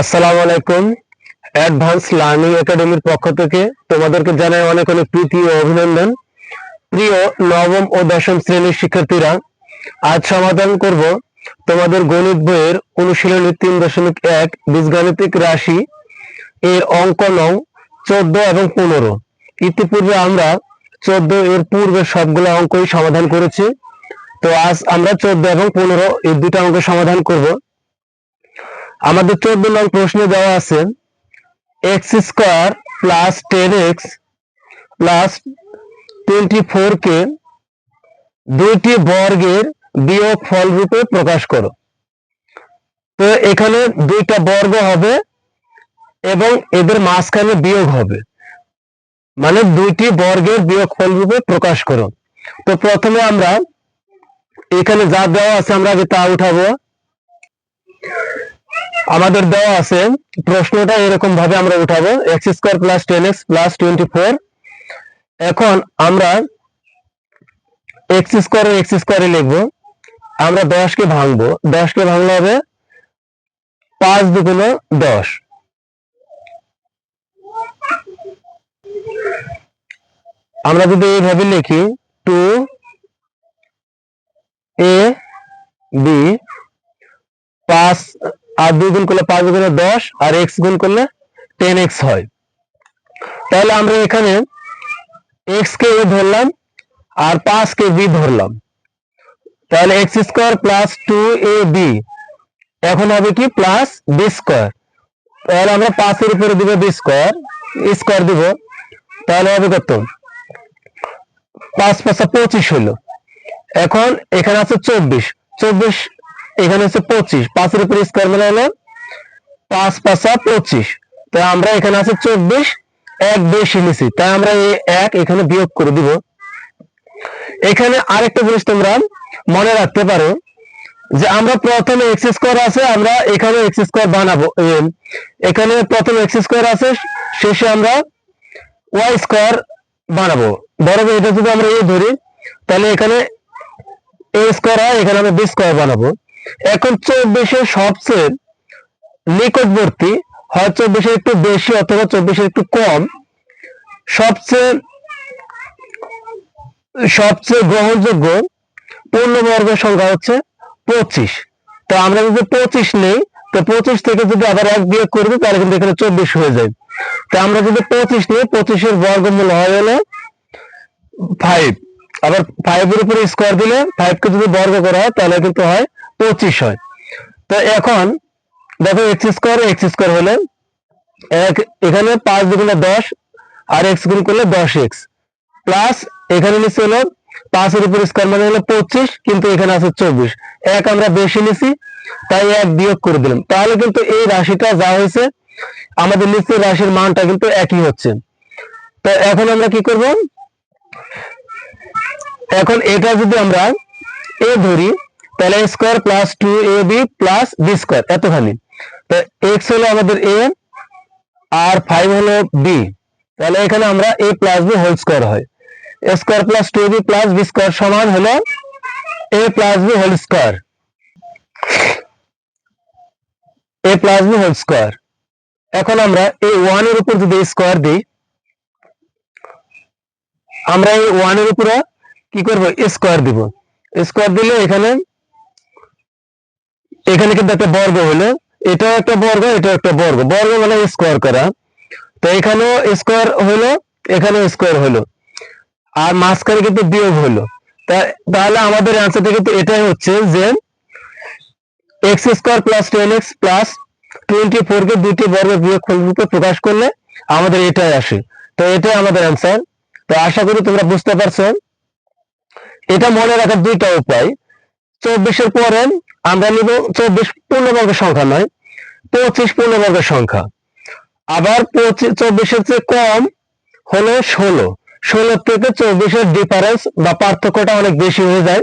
আসসালামু আলাইকুম advance learning একাডেমির পক্ষ থেকে তোমাদেরকে জানাই অনেক অনেক প্রীতি ও অভিনন্দন। প্রিয় নবম ও দশম শ্রেণির শিক্ষার্থীরা, আজ সমাধান করব তোমাদের গণিত বইয়ের অনুশীলনী তিন দশমিক এক বীজগাণিতিক রাশি। এর অঙ্ক নং চোদ্দ এবং পনেরো। ইতিপূর্বে আমরা চোদ্দ এর পূর্বে সবগুলো অঙ্কই সমাধান করেছি। তো আজ আমরা চোদ্দ এবং পনেরো এই দুটো অঙ্ক সমাধান করব। আমাদের চোদ্দ নং প্রশ্নে দেওয়া আছে, X square plus ten X plus twenty four কে দুইটি বর্গের বিয়োগ ফল রূপে প্রকাশ করো। তো এখানে দুইটা বর্গ হবে এবং এদের মাঝখানে বিয়োগ হবে। মানে দুইটি বর্গের বিয়োগ ফল রূপে প্রকাশ করো। তো প্রথমে আমরা এখানে যা দেওয়া আছে আমরা আগে তা উঠাবো। আমাদের দেওয়া আছে, প্রশ্নটা এরকম ভাবে আমরা উঠাবো X square plus ten X plus twenty four এখন আমরা এক্স স্কোয়ার এক্স স্কোয়ারে লিখব, আমরা দশকে ভাঙবো দশকে ভাঙলে হবে পাঁচ দুগুণে দশ। আমরা যদি এইভাবে লিখি টু এ বি পাঁচ আর দুই গুণ করলে পাঁচ গুণে দশ, আর এক্স গুণ করলে টেন এক্স হয়। তাহলে আমরা এখানে এক্স কে এ ধরলাম, আর পাঁচ কে বি ধরলাম। তাহলে X square plus two A B এখন হবে কি প্লাস বি স্কোয়ার তাহলে আমরা পাঁচের উপরে দিব বি স্কোয়ার স্কোয়ার দিব। তাহলে হবে কত? পাঁচ পাঁচা পঁচিশ হলো এখন এখানে আছে চব্বিশ। চব্বিশ এখানে হচ্ছে পঁচিশ। পাঁচের উপরে স্কোয়ার মানে হলো পাঁচ, পাঁচা পঁচিশ। তো আমরা এখানে আছে চব্বিশ, এক বেশি নিছি। তাই আমরা এই এক এখানে বিয়োগ করে দিব। এখানে আরেকটা জিনিস তোমরা মনে রাখতে পারো যে আমরা প্রথমে এক্স স্কোয়ার আছে, আমরা এখানে এক্স স্কোয়ার বানাবো। এখানে প্রথমে এক্স স্কোয়ার আছে, শেষে আমরা ওয়াই স্কোয়ার বানাবো। বরং এটা যদি আমরা এ ধরি, তাহলে এখানে এ স্কোয়ার হয়, এখানে আমরা বি স্কোয়ার বানাবো। এখন চব্বিশের সবচেয়ে নিকটবর্তী হয় চব্বিশের একটু বেশি অথবা চব্বিশের একটু কম। সবচেয়ে সবচেয়ে গ্রহণযোগ্য পূর্ণবর্গ সংখ্যা হচ্ছে পঁচিশ। তো আমরা যদি পঁচিশ নেই, তো পঁচিশ থেকে যদি আবার এক বিয়োগ করে দিই তাহলে কিন্তু এখানে চব্বিশ হয়ে যায়। তো আমরা যদি পঁচিশ নিই, পঁচিশের বর্গমূল হয় হলো ফাইভ আবার ফাইভ এর উপরে স্কোয়ার দিলে ফাইভ কে যদি বর্গ করা হয়, তাহলে কিন্তু হয় পঁচিশ হয়। তো এখন দেখো এক্স স্কোয়ার এক্স স্কোয়ার হলে এক, এখানে পাঁচ দুগুণে দশ আর এক্স গুণ করলে দশ এক্স প্লাস এখানে নিচে হলো পাঁচের উপর স্কোয়ার মানে হলো পঁচিশ, কিন্তু এখানে আছে চব্বিশ। এক আমরা বেশি নিছি, তাই এক বিয়োগ করে দিলাম। তাহলে কিন্তু এই রাশিটা যা হয়েছে, আমাদের নিচের রাশির মানটা কিন্তু একই হচ্ছে। তো এখন আমরা কি করব? এখন এটা যদি আমরা এ ধরি তাহলে square plus two A B plus B square এতখানি। তো এক্স হলো আমাদের এ আর ফাইভ হলো বি তাহলে এখানে আমরা A plus B whole square হয়। A square plus two B plus B square সমান হলো A plus B whole square A plus B whole square এখন আমরা এই ওয়ানের উপর যদি স্কোয়ার দিই, আমরা এই ওয়ানের উপরে কি করব? স্কোয়ার দিব। স্কোয়ার দিলে এখানে এখানে কিন্তু একটা বর্গ হলো। এটাও একটা বর্গ, এটাও একটা বর্গ। বর্গ মানে স্কোয়ার করা। তো এখানেও স্কোয়ার হলো, এখানেও স্কোয়ার হলো। আর মাঝখানে কিন্তু বিয়োগ হলো। তাহলে আমাদের অ্যান্সারটা কিন্তু এটাই হচ্ছে যে X square plus ten X plus twenty four কে দুটি বর্গের বিয়োগ রূপে প্রকাশ করলে আমাদের এটাই আসে। তো এটাই আমাদের অ্যান্সার তো আশা করি তোমরা বুঝতে পারছ। এটা মনে রাখার দুইটা উপায়। চব্বিশের পরে আমরা নিব চব্বিশ পূর্ণবর্গের সংখ্যা নয়, পঁচিশ পূর্ণবর্গের সংখ্যা। আবার পঁচিশ চব্বিশের চেয়ে কম হলো ষোলো। ষোলো থেকে চব্বিশের ডিফারেন্স বা পার্থক্যটা অনেক বেশি হয়ে যায়।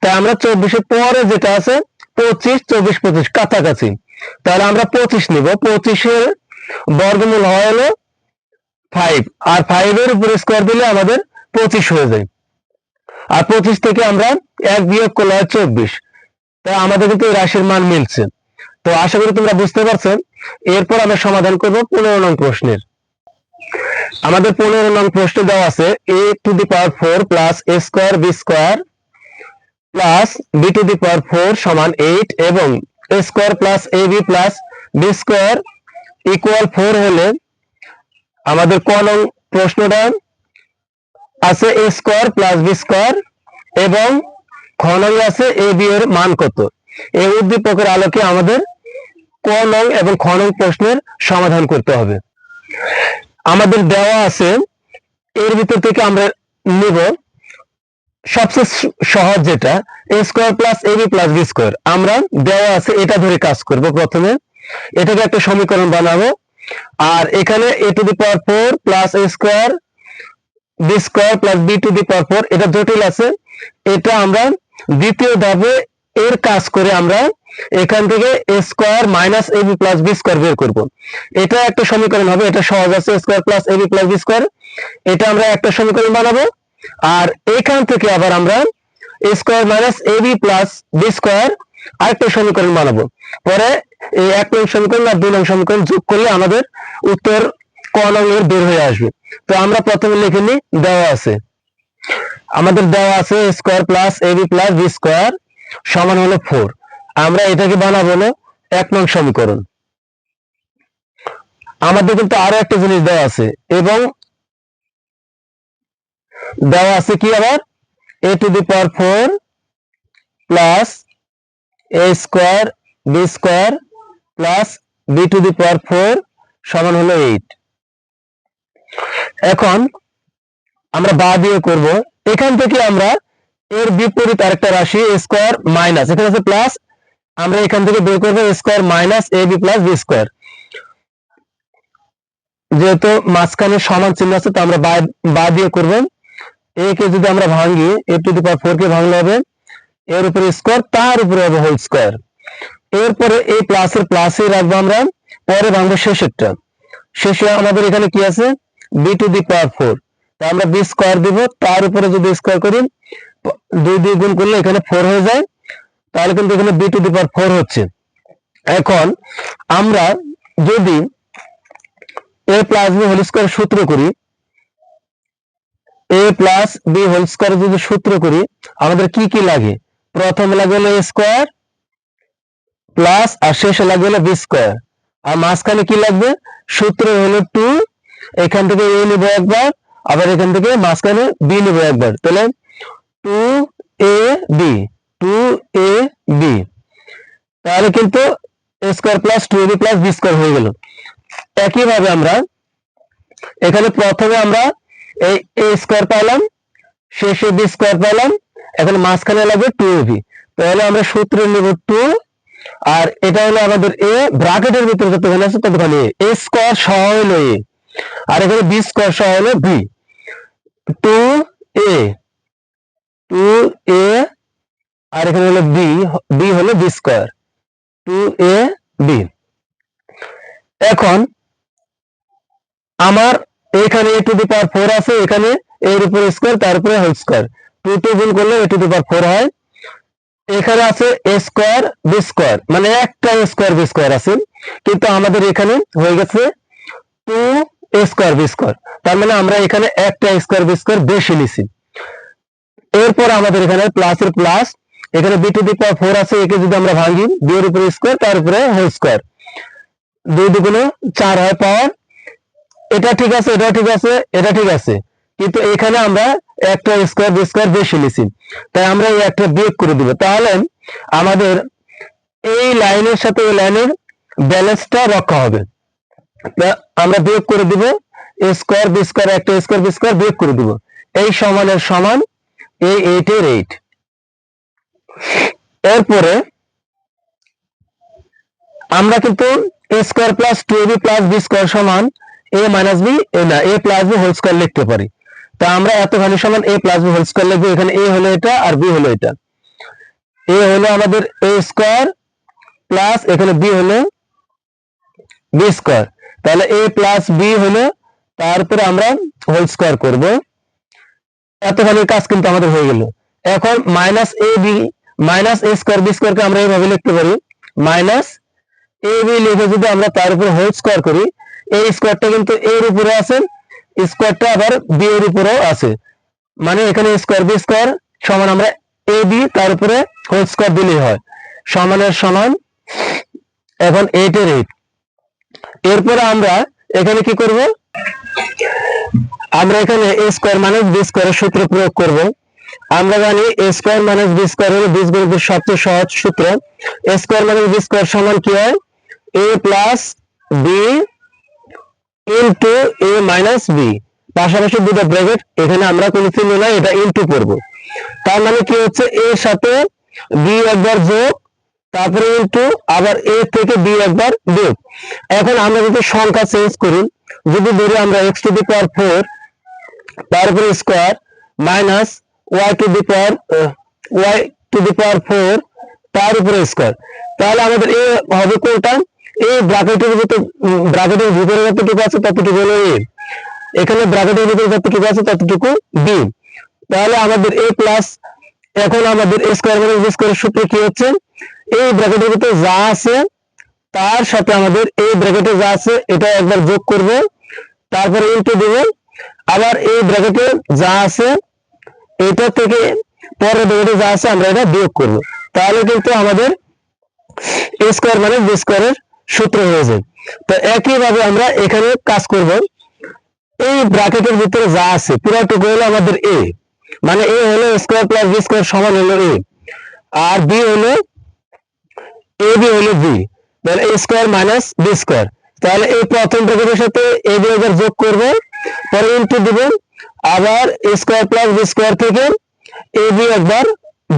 তাই আমরা চব্বিশের পরে যেটা আছে, পঁচিশ, চব্বিশ, পঁচিশ কাছাকাছি। তাহলে আমরা পঁচিশ নিব। পঁচিশের বর্গমূল হয় হলো ফাইভ আর ফাইভের উপরে স্কোয়ার দিলে আমাদের পঁচিশ হয়ে যায়। আর পঁচিশ থেকে আমরা এক বিয়োগ করলে হয় চব্বিশ। তাই আমাদের কিন্তু এই রাশির মান মিলছে। তো আশা করি তোমরা বুঝতে পারছ। এরপর আমরা সমাধান করব পনেরো নং প্রশ্নের। আমাদের পনেরো নং প্রশ্ন দেওয়া আছে A to the power four plus A square B square plus B to the power four সমান এইট এবং A square plus A B plus B square equal four হলে আমাদের ক নং প্রশ্নটা আছে A square plus B square এবং খ আছে এ বি এর মান কত? এই উদ্দীপকের আলোকে আমাদের নং এবং খ নং প্রশ্নের সমাধান করতে হবে। আমাদের দেওয়া আছে, এর ভিতর থেকে আমরা নিব, সবচেয়ে সহজ যেটা A square plus A B plus B square আমরা দেওয়া আছে, এটা ধরে কাজ করব প্রথমে। এটাকে একটা সমীকরণ বানাবো। আর এখানে A to the power four plus A square B square plus B to the power এটা জটিল আছে। এটা আমরা দ্বিতীয় ধাপে এর কাজ করে আমরা এখান থেকে A square minus A B plus B square বের করব। এটা একটা সমীকরণ হবে, এটা সহজ আছে। Square plus A B plus B square এটা আমরা একটা সমীকরণ বানাবো। আর এখান থেকে আবার আমরা A square minus A B plus B square আরেকটা সমীকরণ বানাবো। পরে এই এক নং সমীকরণ আর দুই নং সমীকরণ যোগ করলে আমাদের উত্তর ক নং এর বের হয়ে আসবে। তো আমরা প্রথমে লিখে নিই, দেওয়া আছে। আমাদের দেওয়া আছে square plus A B plus B square সমান হলো ফোর আমরা এটাকে বানাবো না, এক নং সমীকরণ। আমাদের কিন্তু আরও একটা জিনিস দেওয়া আছে, এবং দেওয়া আছে কি আবার? A to the power four plus A square B square plus B to the power four সমান হলো এইট এখন আমরা বা দিয়ে করব। এখান থেকে আমরা এর বিপরীত আরেকটা রাশি স্কোয়ার মাইনাস এখানে আছে প্লাস আমরা এখান থেকে বের করব square minus A B plus B square যেহেতু মাঝখানে সমান চিহ্ন আছে, তো আমরা বা- দিয়ে করব। এ কে যদি আমরা ভাঙি এ টু দি পাওয়ার ফোর কে ভাঙলে হবে এর উপরে স্কোয়ার তার উপরে হবে হোল স্কোয়ার এরপরে এই প্লাসের প্লাসে রাখব আমরা, পরে ভাঙবো শেষেরটা। শেষে আমাদের এখানে কি আছে? B to the power four তা আমরা বি স্কোয়ার দিব, তার উপরে যদি স্কোয়ার করি, দুই দুই গুণ করলে এখানে ফোর হয়ে যায়। তাহলে কিন্তু এখানে B to the power four হচ্ছে। এখন আমরা যদি A plus B whole square সূত্র করি A plus B whole square যদি সূত্র করি, আমাদের কি কি লাগে? প্রথম লাগে হলো স্কোয়ার প্লাস আর শেষে লাগবে হলো বি স্কোয়ার আর মাঝখানে কি লাগবে? সূত্র হলো টু এখান থেকে এ নিব একবার, আবার এখান থেকে মাঝখানে বি নিব একবার। তাহলে two A B two A B তাহলে কিন্তু square plus two B plus B square হয়ে গেল। একইভাবে আমরা এখানে প্রথমে আমরা এই এ স্কোয়ার পাইলাম, শেষে বি স্কোয়ার পেলাম এখন মাঝখানে লাগবে টু বি তাহলে আমরা সূত্র নেব টু আর এটা হলো আমাদের এ ব্রাকেটের ভিতরে যতখানি আছে ততখানি এ স্কোয়ার সহ হলো এ আর এখানে বি স্কোয়ার সহ হলো B. Two A two A আর এখানে হলো বি বি হলো B square. Two A B এখন আমার এখানে A to the power four আছে, এখানে এর উপরে স্কোয়ার, তার উপরে হোল স্কোয়ার টু টু গুণ করলে এ টু দি পাওয়ার ফোর হয়। এখানে আছে এ স্কোয়ার বি স্কোয়ার মানে একটা স্কোয়ার বি স্কোয়ার আছে। কিন্তু আমাদের এখানে হয়ে গেছে টু স্কোয়ার বি স্কোয়ার তার মানে আমরা এখানে একটা স্কোয়ার বি স্কোয়ার বেশি নিছি। এরপর আমাদের এখানে প্লাসের প্লাস এখানে B to the power four আছে, একে যদি আমরা ভাঙি বি এর উপরে স্কোয়ার তার উপরে হোল স্কোয়ার দুই দুগুণে চার হয় পাওয়ার এটা ঠিক আছে, এটা ঠিক আছে, এটা ঠিক আছে। কিন্তু এখানে আমরা একটা স্কোয়ার বি স্কোয়ার বেশি নিছি। তাই আমরা এই একটা বিয়োগ করে দিব। তাহলে আমাদের এই লাইনের সাথে এই লাইনের ব্যালেন্সটা রক্ষা হবে। আমরা বিয়োগ করে দিব এ স্কোয়ার বি স্কোয়ার একটা স্কোয়ার বি স্কোয়ার বিয়োগ করে দিব। এই সমানের সমান এই এইট এর এইট এরপরে আমরা কিন্তু A square plus two B plus B square সমান এ মাইনাস বি এ না A plus B whole square লিখতে পারি। তা আমরা এত এতখানি সমান A plus B whole square লিখব, এখানে এ হলো এটা আর বি হলো এটা। এ হলো আমাদের এ স্কোয়ার প্লাস এখানে বি হলো বি স্কোয়ার তাহলে এ প্লাস বি হলো তারপরে আমরা হোল স্কোয়ার করব। এতখানি কাজ কিন্তু আমাদের হয়ে গেল। এখন minus A B minus A square B স্কোয়ারকে আমরা এইভাবে লিখতে পারি। মাইনাস এ বি লিখে যদি আমরা তার উপরে হোল স্কোয়ার করি, এই স্কোয়ারটা কিন্তু এর উপরে আছে স্কোয়ারটা আবার বি এর উপরেও আছে। মানে এখানে স্কোয়ার বি স্কোয়ার সমান আমরা এ বি তার উপরে হোল স্কোয়ার দিলেই হয়। সমানের সমান, এখন এইটের এইট এরপরে আমরা এখানে কি করব? আমরা এখানে এ স্কোয়ার মাইনাস বি স্কোয়ারের সূত্র প্রয়োগ করব। আমরা জানি A square minus B square হলো বীজগণিতের সবচেয়ে সহজ সূত্র। A square minus B square সমান কি হয়? A plus B into A minus B পাশাপাশি দুটো ব্র্যাকেট এখানে আমরা কোনো চিহ্ন নাই, এটা ইন্টু করব। তার মানে কি হচ্ছে? এর সাথে বি একবার যোগ তারপরে ইন্টু আবার এ থেকে বি একবার বিয়োগ এখন আমরা যদি সংখ্যা চেঞ্জ করি, যদি ধরি আমরা X to the power four তারপরে square minus Y to the power Y to the power four তার উপরে স্কোয়ার তাহলে আমাদের এ হবে কোনটা? এই ব্র্যাকেটের ভিতরে ব্র্যাকেটের ভিতরে যতটুকু আছে ততটুকু হলো এ। এখানে ব্র্যাকেটের ভিতরে যতটুকু আছে ততটুকু বি। তাহলে আমাদের এ প্লাস এখন আমাদের স্কোয়ার মাইনাস বি স্কোয়ার সূত্র কি হচ্ছে? এই ব্র্যাকেটের ভিতরে যা আছে, তার সাথে আমাদের এই ব্র্যাকেটে যা আছে, এটা একবার যোগ করব। তারপরে ইনটু দেব। আবার এই ব্র্যাকেটে যা আছে, এটা থেকে পরের ব্র্যাকেটে যা আছে, আমরা এটা বিয়োগ করব। তাহলে কিন্তু আমাদের এ স্কোয়ার মানে বি স্কোয়ারের সূত্র হয়ে যায়। তো একইভাবে আমরা এখানে কাজ করব। এই ব্র্যাকেটের ভিতরে যা আছে, পুরোটুকু হলো আমাদের এ মানে এ হলো স্কোয়ার প্লাস বি স্কোয়ার সমান হলো এ আর বি হলো বি হলো বি তাহলে A square minus B square তাহলে এই প্রথম ব্র্যাকেটের সাথে এ বি একবার যোগ করব, পরে ইনটু দিব, আবার স্কোয়ার প্লাস বি স্কোয়ার থেকে এ বি একবার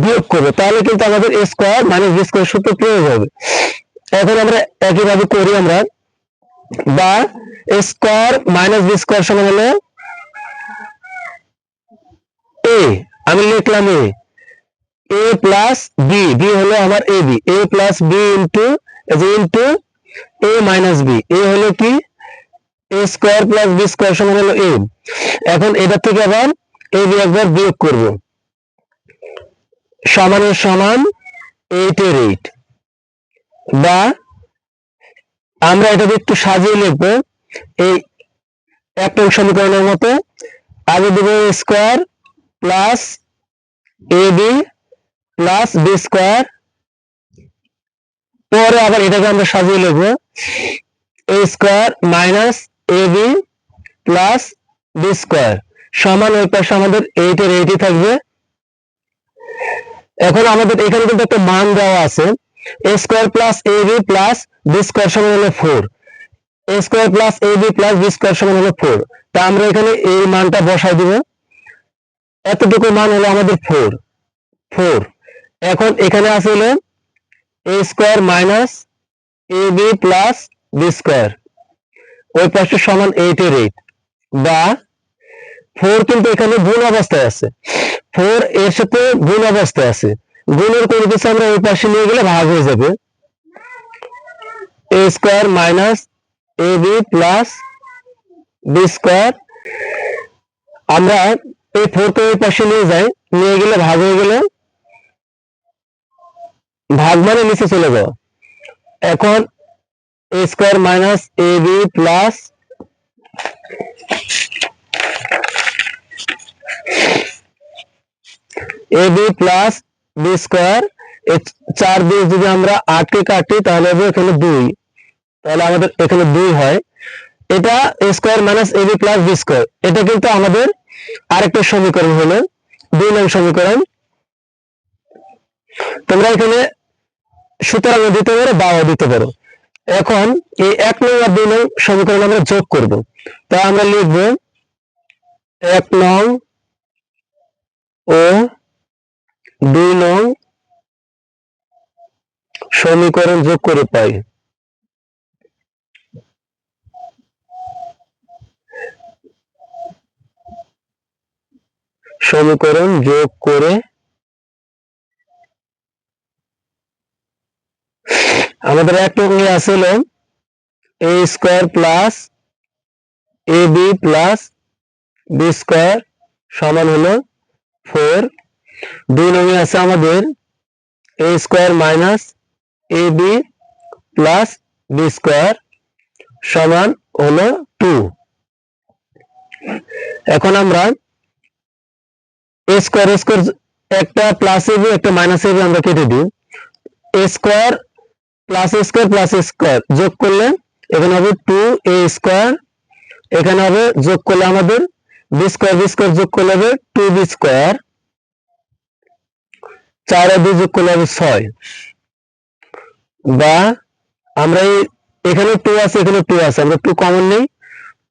বিয়োগ করবে। তাহলে কিন্তু আমাদের A square minus B square সূত্র প্রয়োগ হবে। এখন আমরা একইভাবে করি আমরা, বা স্কোয়ার মাইনাস বি স্কোয়ার সমান হলো এ আমি লিখলাম A A plus B B হলো আমার A B A plus B into into A minus B A হলো কি? A square plus B square সমান হলো এ এখন এটা থেকে আবার এ বি একবার বিয়োগ করব। সমানের সমান এইট এর এইট বা আমরা এটাকে একটু সাজিয়ে লিখব। এই এক নং সমীকরণের মতো। আগে দেব square plus a b plus b square পরে আবার এটাকে আমরা সাজিয়ে লিখব a square minus a b plus b square সমান ওই পাশে আমাদের এইট এর এইটই থাকবে। এখন আমাদের এখানে কিন্তু একটা মান দেওয়া আছে। A square plus a b plus b square সমান হলো four a square plus a b plus b square সমান হলো ফোর তা আমরা এখানে এই মানটা বসাই দিব। এতটুকু মান হলো আমাদের ফোর ফোর এখন এখানে আছে হলো a square minus a b plus b square ওই পাশে সমান এইট এর এইট বা ফোর কিন্তু এখানে গুণ অবস্থায় আছে। ফোর এর সাথে গুণ অবস্থায় আছে। গুণের কোনো কিছু আমরা ওই পাশে নিয়ে গেলে ভাগ হয়ে যাবে। A square minus a b plus b square আমরা এই ফোর কে ওই পাশে নিয়ে যাই। নিয়ে গেলে ভাগ হয়ে গেলে ভাগ মানে নিচে চলে যাও। এখন a square minus a b plus a b plus b square চার দিয়ে যদি আমরা আটকে কাটি, তাহলে হবে এখানে দুই। তাহলে আমাদের এখানে দুই হয়। এটা a square minus a b plus b square এটা কিন্তু আমাদের আরেকটা সমীকরণ হলো। দুই নং সমীকরণ। তোমরা এখানে সুতরাং দিতে পারো বাও দিতে পারো। এখন এই এক নং আর দুই নং সমীকরণ আমরা যোগ করব। তা আমরা লিখব এক নং ও দুই নং সমীকরণ যোগ করে পাই। সমীকরণ যোগ করে আমাদের এক নঙ্গে আসলে a square plus a b plus b square সমান হলো ফোর দুই নঙ্গে আছে আমাদের a square minus a b plus b square সমান হলো টু এখন আমরা এ স্কোয়ার এ স্কোয়ার একটা প্লাস এবি একটা মাইনাস এবি আমরা কেটে দিই। A square plus a square plus a square যোগ করলে এখানে হবে টু এ স্কোয়ার এখানে হবে যোগ করলে আমাদের বি স্কোয়ার বি স্কোয়ার যোগ করলে হবে টু বি স্কোয়ার চার আর দুই যোগ করলে হবে ছয়। বা আমরা এই এখানে টু আছে, এখানে টু আছে, আমরা টু কমন নেই।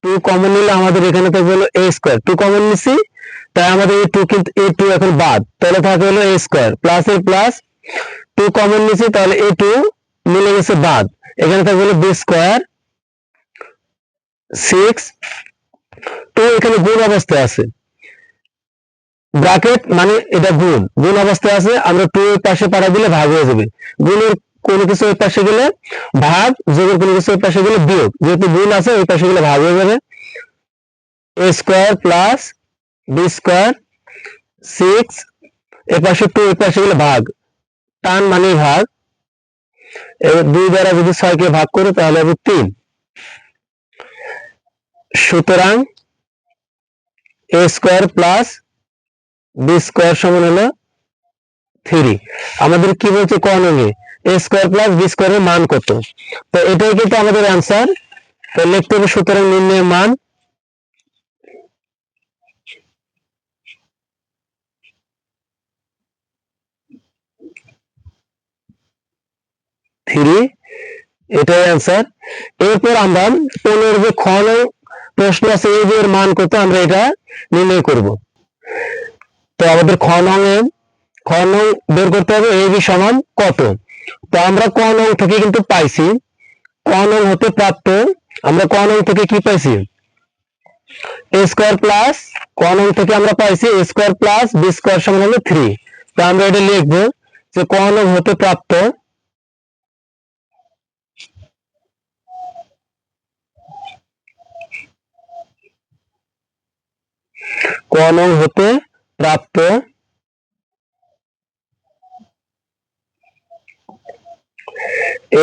টু কমন নিলে আমাদের এখানে থাকবে হলো এ স্কোয়ার টু কমন নিছি, তাই আমাদের এই টু কিন্তু, এই টু এখন বাদ। তাহলে থাকবে হলো a square plus a plus two common নিছি, তাহলে এই টু মিলে গেছে বাদ। এখানে থাকবে হলো বি স্কোয়ার সিক্স টু এখানে গুণ অবস্থায় আছে। ব্র্যাকেট মানে এটা গুণ। গুণ অবস্থায় আছে, আমরা টু এর পাশে পাড়া দিলে ভাগ হয়ে যাবে। গুণের কোনো কিছু ওই পাশে গেলে ভাগ, যোগের কোনো কিছু ওই পাশে গেলে বিয়োগ। যেহেতু গুণ আছে, ওই পাশে গেলে ভাগ হয়ে যাবে। A square plus b square six এ পাশে টু এ পাশে গেলে ভাগ। টান মানে ভাগ। দুই দ্বারা যদি ছয়কে ভাগ করে, তাহলে হবে তিন। সুতরাং a square plus b square সমান হলো থ্রি আমাদের কি বলছে ক এ স্কোয়ার প্লাস বি স্কোয়ারের মান কত? তো এটাই কিন্তু আমাদের অ্যান্সার তো লিখতে হবে সুতরাং নির্ণয়ের মান থ্রি এটাই অ্যান্সার এরপর আমরা পনেরো যে খ প্রশ্ন আছে এই এর মান কত, আমরা এটা নির্ণয় করব। তো আমাদের খ নং এ খ নং বের করতে হবে এ বি সমান কত। তো আমরা ক নং থেকে কিন্তু পাইছি। ক নং হতে প্রাপ্ত, আমরা ক নং থেকে কি পাইছি? এ স্কোয়ার প্লাস ক নং থেকে আমরা পাইছি a square plus b square সমান হলো থ্রি তো আমরা এটা লিখব যে ক নং হতে প্রাপ্ত ক হতে প্রাপ্ত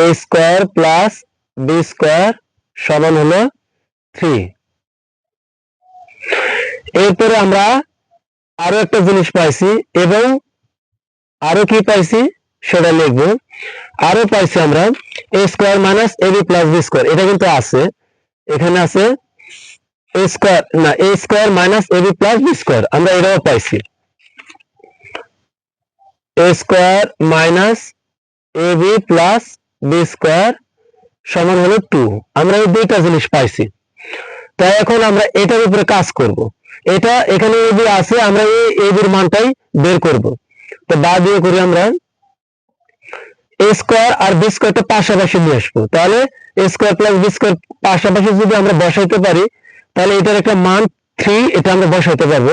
a square plus b square সমান হলো থ্রি এরপরে আমরা আরও একটা জিনিস পাইছি এবং আরও কি পাইছি সেটা লিখব। আরও পাইছি আমরা a square minus a b plus b square এটা কিন্তু আছে। এখানে আছে এ স্কোয়ার না a square minus a b plus b square আমরা এটাও পাইছি। A square minus a b plus b square সমান হলো টু আমরা এই দুইটা জিনিস পাইছি। তাই এখন আমরা এটার উপরে কাজ করব। এটা এখানে এ বি আছে, আমরা এই এ বির মানটাই বের করব। তো বা দিয়ে করি আমরা এ স্কোয়ার আর বি স্কোয়ারটা পাশাপাশি নিয়ে আসব। তাহলে a square plus b square পাশাপাশি যদি আমরা বসাইতে পারি তাহলে এটার একটা মান থ্রি এটা আমরা বসাইতে পারব।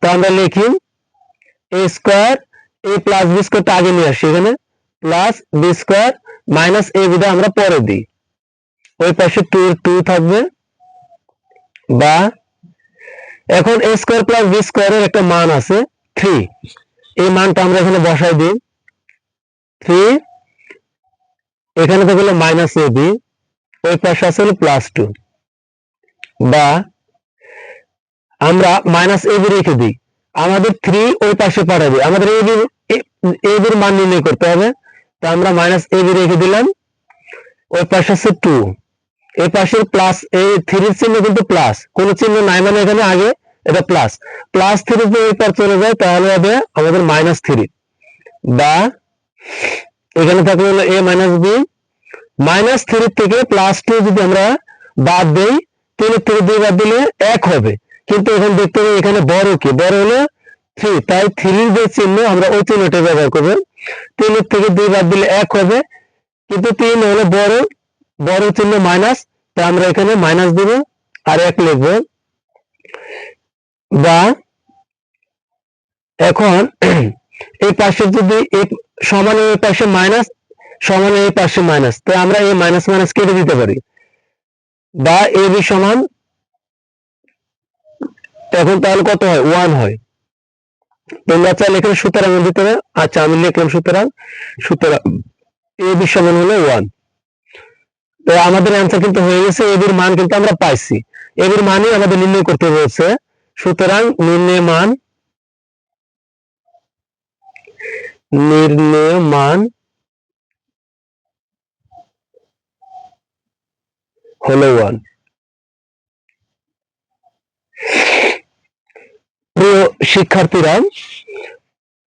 তো আমরা লিখি a square a plus b স্কোয়ারটা আগে নিয়ে আসি এখানে। Plus b square minus a beta আমরা পরে দিই, ওই পাশে টু টু থাকবে। বা এখন এ স্কোয়ার প্লাস বি স্কোয়ারের একটা মান আছে থ্রি এই মানটা আমরা এখানে বসাই দিই। থ্রি এখানে তো হলো মাইনাস এ বি ওই পাশে আছে হলো প্লাস টু বা আমরা মাইনাস এ বি রেখে দিই। আমাদের থ্রি ওই পাশে পাঠাবে। আমাদের এ বি এ বির মান নির্ণয় করতে হবে। তো আমরা মাইনাস এ বি রেখে দিলাম। ওই পাশে আছে টু এই পাশের প্লাস এই থ্রির চিহ্ন কিন্তু প্লাস কোন চিহ্ন নাই মানে এখানে আগে এটা প্লাস প্লাস থ্রি যদি চলে যায়, তাহলে হবে আমাদের মাইনাস থ্রি বা এখানে থাকবে হলো a minus b minus three থেকে প্লাস টু যদি আমরা বাদ দেই তিনের থেকে দুই বাদ দিলে এক হবে। কিন্তু এখন দেখতে হবে এখানে বড় কি? বড় হলো থ্রি তাই থ্রির যে চিহ্ন আমরা ওই চিহ্নটা ব্যবহার করব। তিনের থেকে দুই বাদ দিলে এক হবে। কিন্তু তিন হলো বড়। বড় চিহ্ন মাইনাস তাই আমরা এখানে মাইনাস দিব আর এক লিখব। বা এখন এই পাশে যদি সমান এই পাশে মাইনাস সমান এই পাশে মাইনাস তো আমরা এই মাইনাস মাইনাস কেটে দিতে পারি। বা এ বি সমান তখন তাহলে কত হয়? ওয়ান হয়। তোমরা চাইলে এখানে সুতরাং দিতে হবে আচ্ছা আমি লিখলাম সুতরাং সুতরাং এ বি সমান হলো ওয়ান তো আমাদের অ্যান্সার কিন্তু হয়ে গেছে এবির মান কিন্তু আমরা পাইছি। এবির মানই আমাদের নির্ণয় করতে হয়েছে। সুতরাং নির্ণয় মান নির্ণয় মান হলো ওয়ান প্রিয় শিক্ষার্থীরা,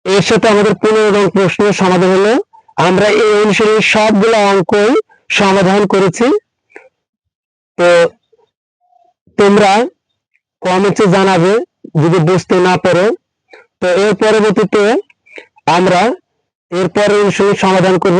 এর সাথে আমাদের পনেরো নং প্রশ্নের সমাধান হলো। আমরা এই অনুসারে সবগুলো অঙ্কই সমাধান করেছি। তো তোমরা কমেন্টে জানাবে, যদি বুঝতে না পারো। তো এর পরবর্তীতে আমরা এর পরের অনুসারে সমাধান করব।